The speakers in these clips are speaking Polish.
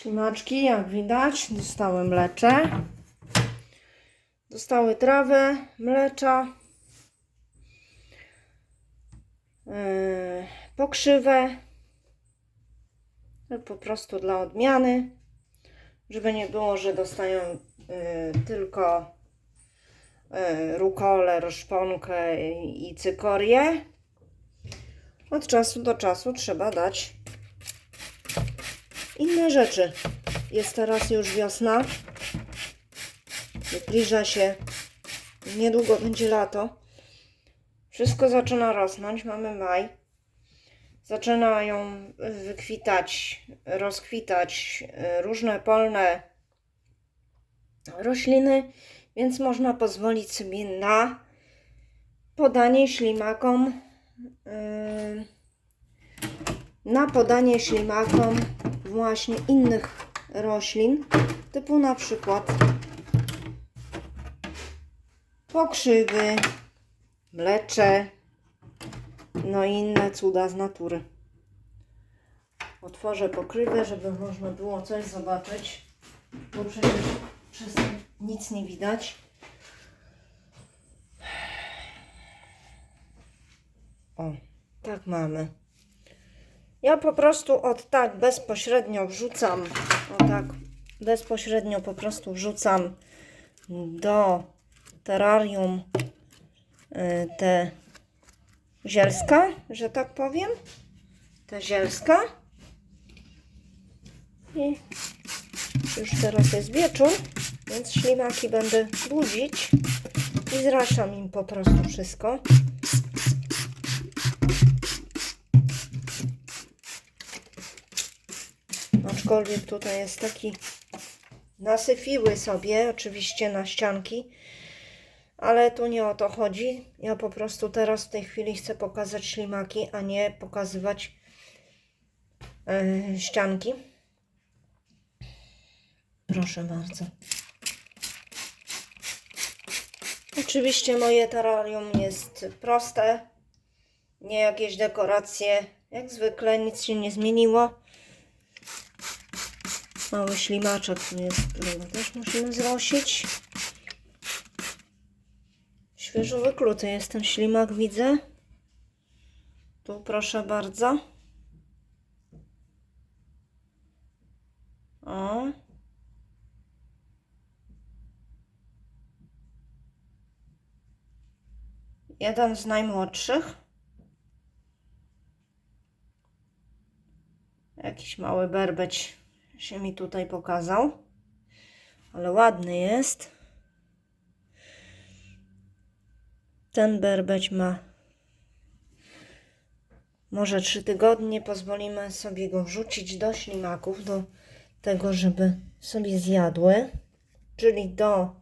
Ślimaczki, jak widać, dostały mlecze. Dostały trawę, mlecza, yy, pokrzywę. Tak Po prostu dla odmiany, żeby nie było, że dostają yy, tylko yy, rukolę, roszponkę i cykorię. Od czasu do czasu trzeba dać inne rzeczy. Jest teraz już wiosna. Zbliża się. Niedługo będzie lato. Wszystko zaczyna rosnąć. Mamy maj. Zaczynają wykwitać, rozkwitać e, różne polne rośliny, więc można pozwolić sobie na podanie ślimakom yy, na podanie ślimakom właśnie innych roślin, typu na przykład pokrzywy, mlecze, no i inne cuda z natury. Otworzę pokrywę, żeby można było coś zobaczyć, bo przecież przez nic nie widać. O, tak mamy. Ja po prostu od tak bezpośrednio wrzucam, o tak bezpośrednio po prostu wrzucam do terrarium y, te zielska, że tak powiem, te zielska. I już teraz jest wieczór, więc ślimaki będę budzić i zraszam im po prostu wszystko. Aczkolwiek tutaj jest taki nasyfiły sobie oczywiście na ścianki, ale tu nie o to chodzi. Ja po prostu teraz w tej chwili chcę pokazać ślimaki, a nie pokazywać e, ścianki. Proszę bardzo. Oczywiście moje terrarium jest proste, nie jakieś dekoracje. Jak zwykle nic się nie zmieniło. Mały ślimaczek którego też musimy zrosić. Świeżo wykluty jest ten ślimak, widzę. Tu proszę bardzo. O. Jeden z najmłodszych. Jakiś mały berbeć się mi tutaj pokazał. Ale ładny jest. Ten berbeć ma może trzy tygodnie. Pozwolimy sobie go wrzucić do ślimaków, do tego, żeby sobie zjadły. Czyli do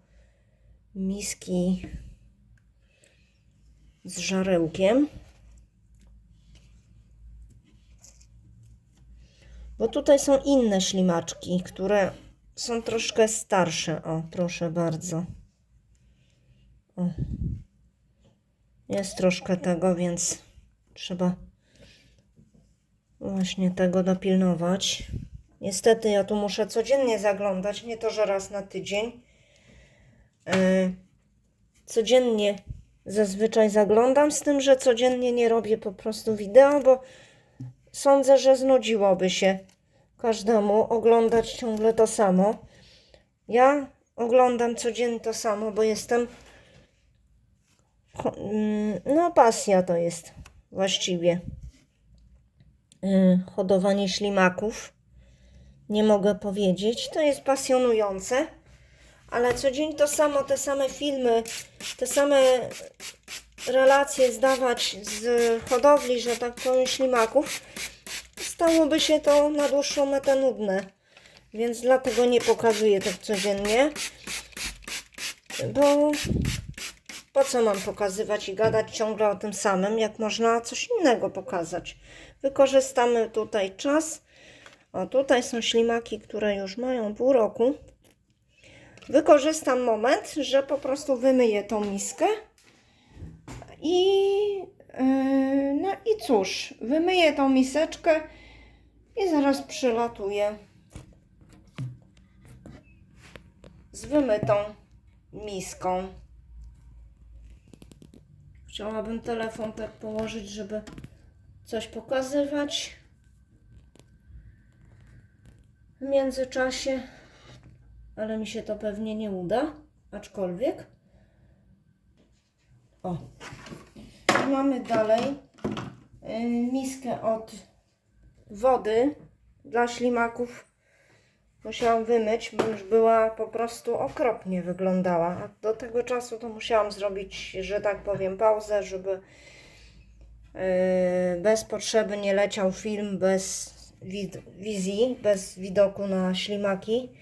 miski z żarełkiem. Bo tutaj są inne ślimaczki, które są troszkę starsze. O, proszę bardzo. O. Jest troszkę tego, więc trzeba właśnie tego dopilnować. Niestety ja tu muszę codziennie zaglądać, nie to, że raz na tydzień. Yy, codziennie zazwyczaj zaglądam, z tym, że codziennie nie robię po prostu wideo, bo sądzę, że znudziłoby się każdemu oglądać ciągle to samo. Ja oglądam codziennie to samo, bo jestem. mm, No, pasja to jest właściwie. Yy, Hodowanie ślimaków. Nie mogę powiedzieć. To jest pasjonujące. Ale co dzień to samo, te same filmy, te same relacje zdawać z hodowli, że tak powiem, ślimaków, stałoby się to na dłuższą metę nudne. Więc dlatego nie pokazuję tak codziennie. Bo po co mam pokazywać i gadać ciągle o tym samym, jak można coś innego pokazać? Wykorzystamy tutaj czas. O, tutaj są ślimaki, które już mają pół roku. Wykorzystam moment, że po prostu wymyję tą miskę i yy, no i cóż, wymyję tą miseczkę i zaraz przylatuję z wymytą miską. Chciałabym telefon tak położyć, żeby coś pokazywać w międzyczasie, ale mi się to pewnie nie uda, aczkolwiek. O, mamy dalej y, miskę od wody dla ślimaków. Musiałam wymyć, bo już była po prostu okropnie wyglądała. A do tego czasu to musiałam zrobić, że tak powiem, pauzę, żeby yy, bez potrzeby nie leciał film bez wizji, bez widoku na ślimaki.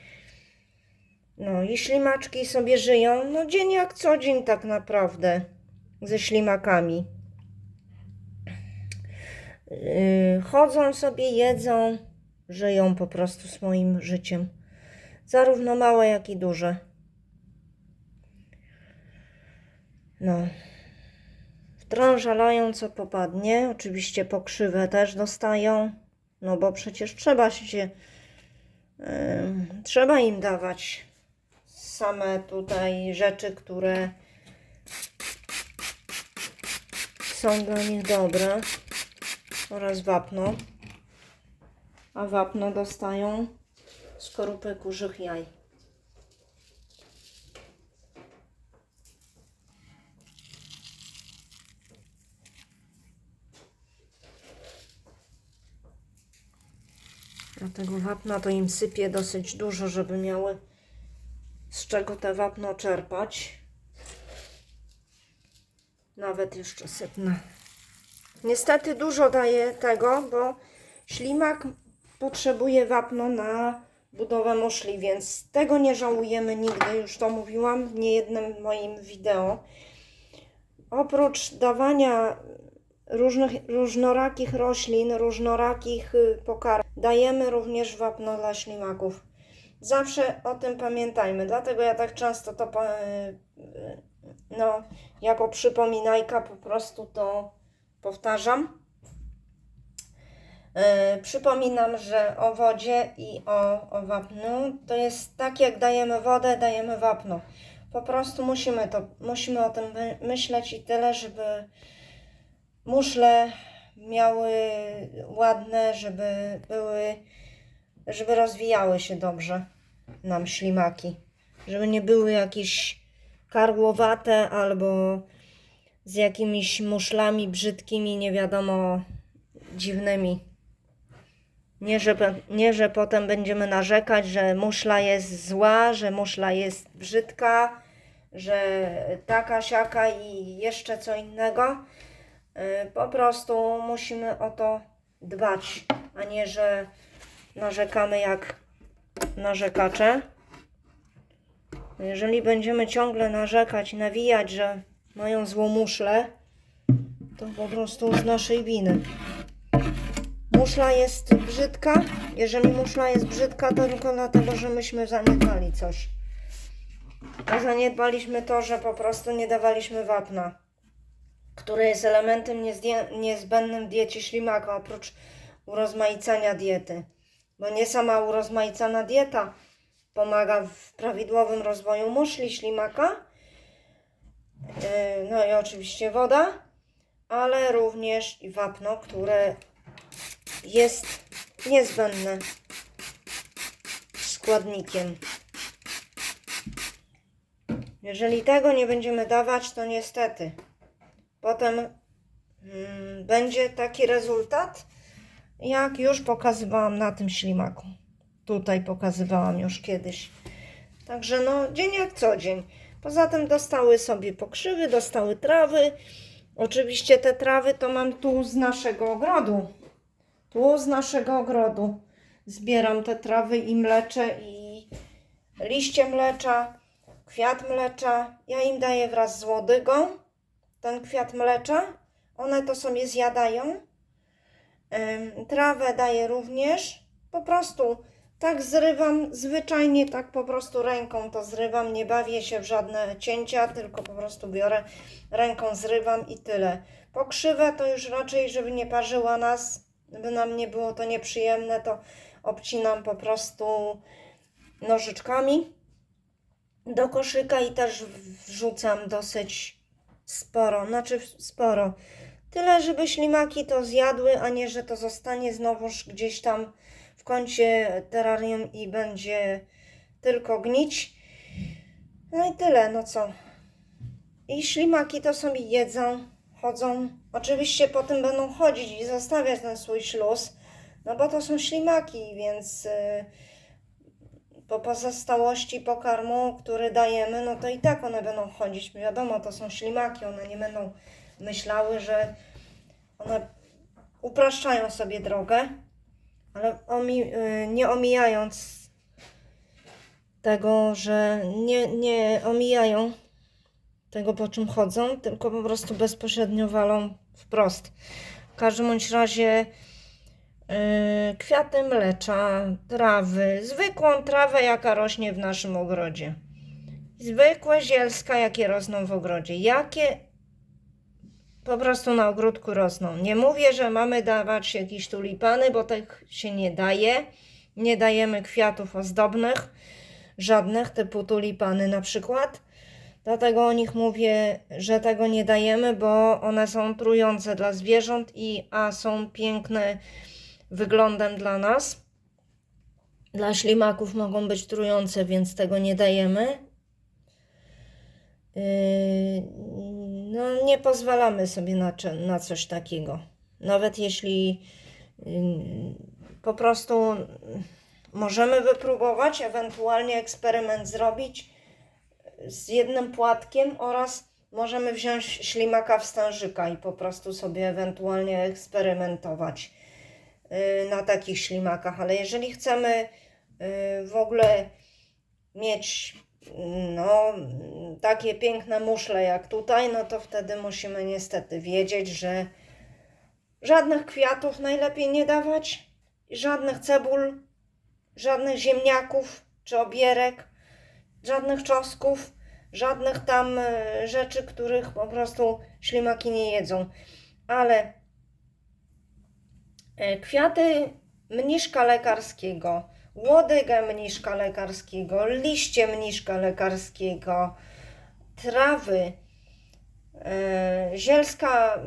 No i ślimaczki sobie żyją, no dzień jak co dzień tak naprawdę ze ślimakami. Yy, chodzą sobie, jedzą, żyją po prostu swoim życiem. Zarówno małe, jak i duże. No. Wtrążalają co popadnie. Oczywiście pokrzywę też dostają. No bo przecież trzeba się. Yy, trzeba im dawać same tutaj rzeczy, które są dla nich dobre. Oraz wapno a wapno dostają skorupę kurzych jaj. Dlatego wapna to im sypie dosyć dużo, żeby miały z czego te wapno czerpać. Nawet jeszcze sypnę. Niestety dużo daje tego, bo ślimak potrzebuje wapno na budowę muszli, więc tego nie żałujemy nigdy, już to mówiłam w niejednym moim wideo. Oprócz dawania różnych, różnorakich roślin, różnorakich y, pokarmów, dajemy również wapno dla ślimaków. Zawsze o tym pamiętajmy, dlatego ja tak często to y, y, no, jako przypominajka po prostu to powtarzam. Yy, przypominam, że o wodzie i o, o wapnu to jest tak, jak dajemy wodę, dajemy wapno. Po prostu musimy, to, musimy o tym my- myśleć i tyle, żeby muszle miały ładne, żeby były, żeby rozwijały się dobrze nam ślimaki. Żeby nie były jakieś karłowate albo z jakimiś muszlami brzydkimi, nie wiadomo, dziwnymi. Nie że, nie, że potem będziemy narzekać, że muszla jest zła, że muszla jest brzydka, że taka, siaka i jeszcze co innego. Y, Po prostu musimy o to dbać, a nie, że narzekamy jak narzekacze. Jeżeli będziemy ciągle narzekać, nawijać, że mają złą muszlę, to po prostu z naszej winy. Muszla jest brzydka. Jeżeli muszla jest brzydka, to tylko dlatego, że myśmy zaniedbali coś. A zaniedbaliśmy to, że po prostu nie dawaliśmy wapna, które jest elementem niezbędnym w diecie ślimaka, oprócz urozmaicania diety. Bo nie sama urozmaicana dieta pomaga w prawidłowym rozwoju muszli ślimaka, no i oczywiście woda, ale również i wapno, które jest niezbędne składnikiem. Jeżeli tego nie będziemy dawać, to niestety potem mm, będzie taki rezultat, jak już pokazywałam na tym ślimaku. Tutaj pokazywałam już kiedyś. Także no, dzień jak co dzień. Poza tym dostały sobie pokrzywy, dostały trawy. Oczywiście te trawy to mam tu z naszego ogrodu. Tu z naszego ogrodu zbieram te trawy i mlecze i liście mlecza, kwiat mlecza. Ja im daję wraz z łodygą ten kwiat mlecza. One to sobie zjadają. Trawę daję również. Po prostu tak zrywam, zwyczajnie tak po prostu ręką to zrywam. Nie bawię się w żadne cięcia, tylko po prostu biorę ręką, zrywam i tyle. Pokrzywę to już raczej, żeby nie parzyła nas, by nam nie było to nieprzyjemne, to obcinam po prostu nożyczkami. do koszyka i też wrzucam dosyć sporo, znaczy sporo. Tyle, żeby ślimaki to zjadły, a nie, że to zostanie znowuż gdzieś tam kącie terrarium i będzie tylko gnić. No i tyle, no co. I ślimaki to sobie jedzą, chodzą. Oczywiście potem będą chodzić i zostawiać ten swój śluz, no bo to są ślimaki, więc yy, po pozostałości pokarmu, który dajemy, no to i tak one będą chodzić. Wiadomo, to są ślimaki, one nie będą myślały, że one upraszczają sobie drogę, ale omi yy, nie omijając tego, że nie, nie omijają tego, po czym chodzą, tylko po prostu bezpośrednio walą wprost. W każdym bądź razie yy, kwiaty mlecza, trawy, zwykłą trawę, jaka rośnie w naszym ogrodzie. Zwykłe zielska, jakie rosną w ogrodzie. Jakie po prostu na ogródku rosną. Nie mówię, że mamy dawać jakieś tulipany, bo tak się nie daje. Nie dajemy kwiatów ozdobnych, żadnych, typu tulipany na przykład. Dlatego o nich mówię, że tego nie dajemy, bo one są trujące dla zwierząt i a są piękne wyglądem dla nas. Dla ślimaków mogą być trujące, więc tego nie dajemy. Yy, no, nie pozwalamy sobie na, na coś takiego. Nawet jeśli po prostu możemy wypróbować, ewentualnie eksperyment zrobić z jednym płatkiem oraz możemy wziąć ślimaka wstężyka i po prostu sobie ewentualnie eksperymentować yy, na takich ślimakach. Ale jeżeli chcemy yy, w ogóle mieć no, takie piękne muszle jak tutaj, no to wtedy musimy niestety wiedzieć, że żadnych kwiatów najlepiej nie dawać, żadnych cebul, żadnych ziemniaków czy obierek, żadnych czosnków, żadnych tam e, rzeczy, których po prostu ślimaki nie jedzą. Ale e, kwiaty mniszka lekarskiego, łodygę mniszka lekarskiego, liście mniszka lekarskiego, trawy, e, zielska,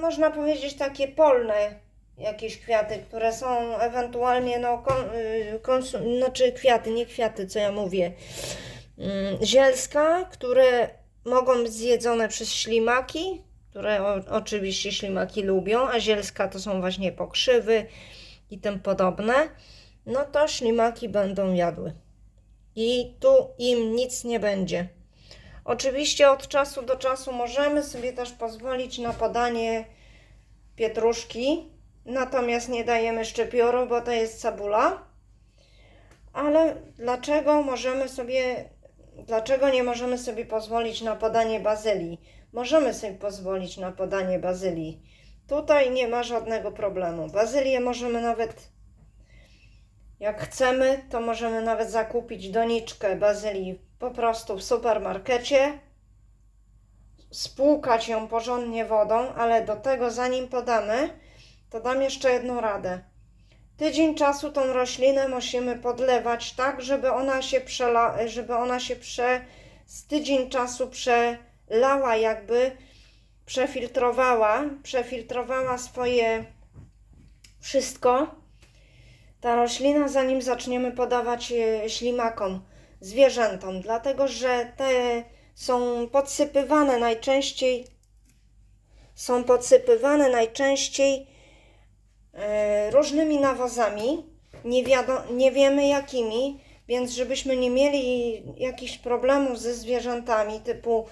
można powiedzieć takie polne jakieś kwiaty, które są ewentualnie no, y, znaczy kwiaty, nie kwiaty, co ja mówię, Mm, zielska, które mogą być zjedzone przez ślimaki, które oczywiście ślimaki lubią, a zielska to są właśnie pokrzywy i tym podobne, no to ślimaki będą jadły. I tu im nic nie będzie. Oczywiście od czasu do czasu możemy sobie też pozwolić na podanie pietruszki, natomiast nie dajemy szczypioru, bo to jest cebula. Ale dlaczego możemy sobie Dlaczego nie możemy sobie pozwolić na podanie bazylii? Możemy sobie pozwolić na podanie bazylii. Tutaj nie ma żadnego problemu. Bazylię możemy nawet, jak chcemy, to możemy nawet zakupić doniczkę bazylii po prostu w supermarkecie, spłukać ją porządnie wodą, ale do tego zanim podamy, to dam jeszcze jedną radę. Tydzień czasu tą roślinę musimy podlewać tak, żeby ona się przela, żeby ona się prze, z tydzień czasu przelała jakby, przefiltrowała, przefiltrowała swoje wszystko. Ta roślina, zanim zaczniemy podawać ślimakom, zwierzętom, dlatego że te są podsypywane najczęściej, są podsypywane najczęściej E, różnymi nawozami, nie, wiadomo, nie wiemy jakimi, więc żebyśmy nie mieli jakichś problemów ze zwierzętami, typu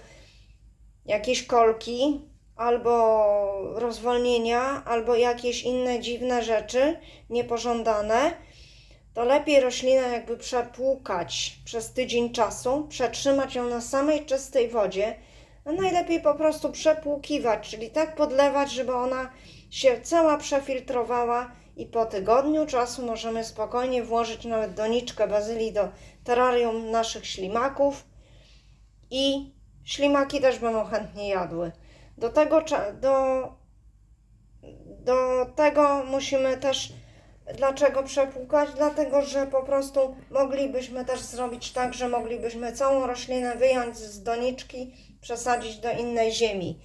jakieś kolki, albo rozwolnienia, albo jakieś inne dziwne rzeczy niepożądane, to lepiej roślinę jakby przepłukać przez tydzień czasu, przetrzymać ją na samej czystej wodzie, a najlepiej po prostu przepłukiwać, czyli tak podlewać, żeby ona się cała przefiltrowała i po tygodniu czasu możemy spokojnie włożyć nawet doniczkę bazylii do terrarium naszych ślimaków i ślimaki też będą chętnie jadły. Do tego, do, do tego musimy też Dlaczego przepłukać? Dlatego, że po prostu moglibyśmy też zrobić tak, że moglibyśmy całą roślinę wyjąć z doniczki, przesadzić do innej ziemi.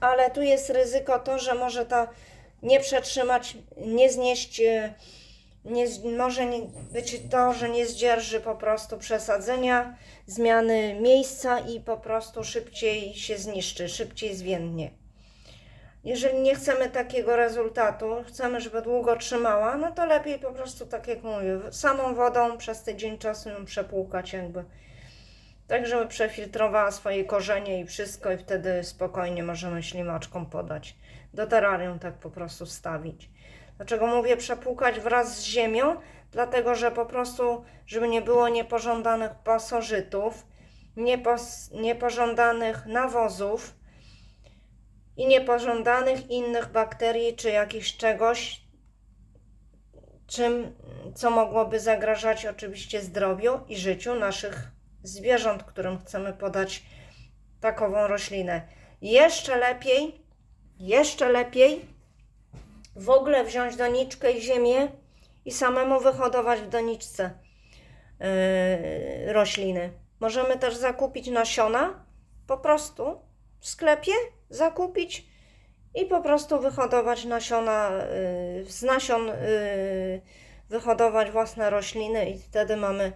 Ale tu jest ryzyko to, że może ta nie przetrzymać, nie znieść, e, nie, może nie, być to, że nie zdzierży po prostu przesadzenia, zmiany miejsca i po prostu szybciej się zniszczy, szybciej zwiędnie. Jeżeli nie chcemy takiego rezultatu, chcemy, żeby długo trzymała, no to lepiej po prostu, tak jak mówię, samą wodą przez tydzień czasu ją przepłukać jakby. Tak, żeby przefiltrowała swoje korzenie i wszystko i wtedy spokojnie możemy ślimaczkom podać. Do terrarium tak po prostu wstawić. Dlaczego mówię przepłukać wraz z ziemią? Dlatego, że po prostu, żeby nie było niepożądanych pasożytów, niepożądanych nawozów, i niepożądanych innych bakterii czy jakichś czegoś, czym, co mogłoby zagrażać oczywiście zdrowiu i życiu naszych zwierząt, którym chcemy podać takową roślinę. Jeszcze lepiej, jeszcze lepiej w ogóle wziąć doniczkę i ziemię i samemu wyhodować w doniczce yy, rośliny. Możemy też zakupić nasiona po prostu w sklepie, zakupić i po prostu wyhodować nasiona, yy, z nasion yy, wyhodować własne rośliny i wtedy mamy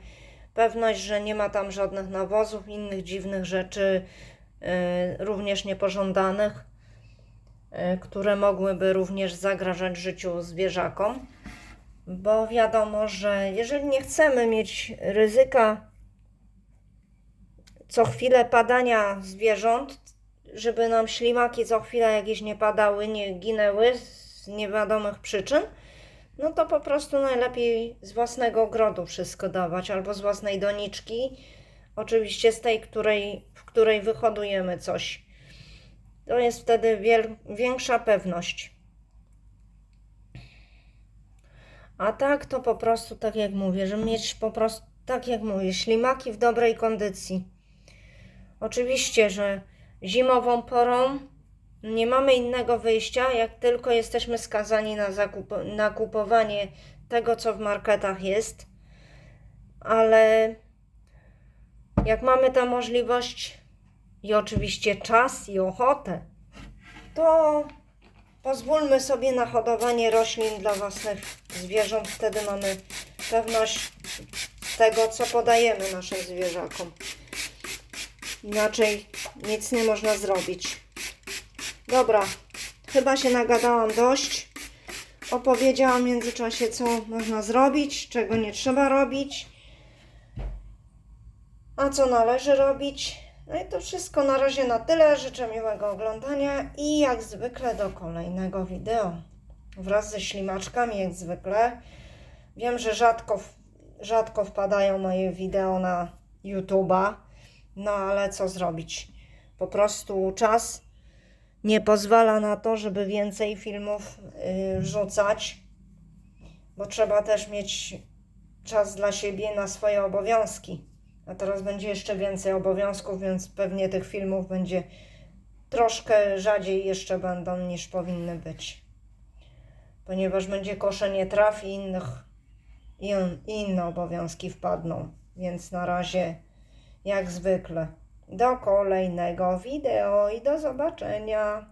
pewność, że nie ma tam żadnych nawozów, innych dziwnych rzeczy, również niepożądanych, które mogłyby również zagrażać życiu zwierzakom. Bo wiadomo, że jeżeli nie chcemy mieć ryzyka co chwilę padania zwierząt, żeby nam ślimaki co chwilę jakieś nie padały, nie ginęły z niewiadomych przyczyn, no to po prostu najlepiej z własnego ogrodu wszystko dawać, albo z własnej doniczki, oczywiście z tej, której, w której wyhodujemy coś. To jest wtedy większa pewność. A tak to po prostu, tak jak mówię, żeby mieć po prostu, tak jak mówię, ślimaki w dobrej kondycji. Oczywiście, że zimową porą nie mamy innego wyjścia, jak tylko jesteśmy skazani na, zakup, na kupowanie tego, co w marketach jest, ale jak mamy tę możliwość i oczywiście czas i ochotę, to pozwólmy sobie na hodowanie roślin dla własnych zwierząt. Wtedy mamy pewność tego, co podajemy naszym zwierzakom. Inaczej nic nie można zrobić. Dobra, chyba się nagadałam dość. Opowiedziałam w międzyczasie, co można zrobić, czego nie trzeba robić, a co należy robić. No i to wszystko na razie na tyle. Życzę miłego oglądania i jak zwykle do kolejnego wideo. Wraz ze ślimaczkami, jak zwykle. Wiem, że rzadko, rzadko wpadają moje wideo na YouTube'a. No ale co zrobić? Po prostu czas nie pozwala na to, żeby więcej filmów yy, wrzucać, bo trzeba też mieć czas dla siebie na swoje obowiązki. A teraz będzie jeszcze więcej obowiązków, więc pewnie tych filmów będzie troszkę rzadziej jeszcze będą niż powinny być. Ponieważ będzie koszenie traw i innych i inne obowiązki wpadną. Więc na razie jak zwykle. Do kolejnego wideo i do zobaczenia.